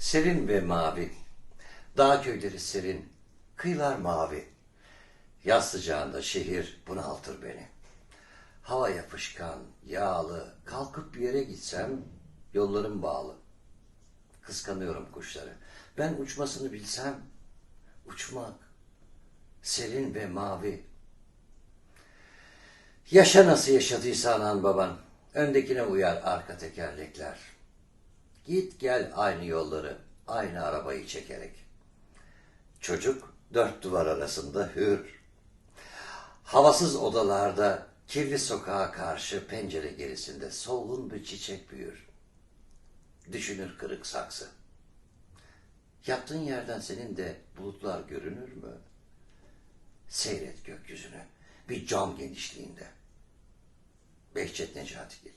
Serin ve mavi. Dağ köyleri serin, kıyılar mavi. Yaz sıcağında şehir bunaltır beni. Hava yapışkan, yağlı, kalkıp bir yere gitsem yollarım bağlı. Kıskanıyorum kuşları. Ben uçmasını bilsem, uçmak, serin ve mavi. Yaşa nasıl yaşadıysa anan baban, öndekine uyar arka tekerlekler. Git gel aynı yolları, aynı arabayı çekerek. Çocuk dört duvar arasında hür. Havasız odalarda, kirli sokağa karşı pencere gerisinde solgun bir çiçek büyür. Düşünür kırık saksı. Yattığın yerden senin de bulutlar görünür mü? Seyret gökyüzünü bir cam genişliğinde. Behçet Necatigil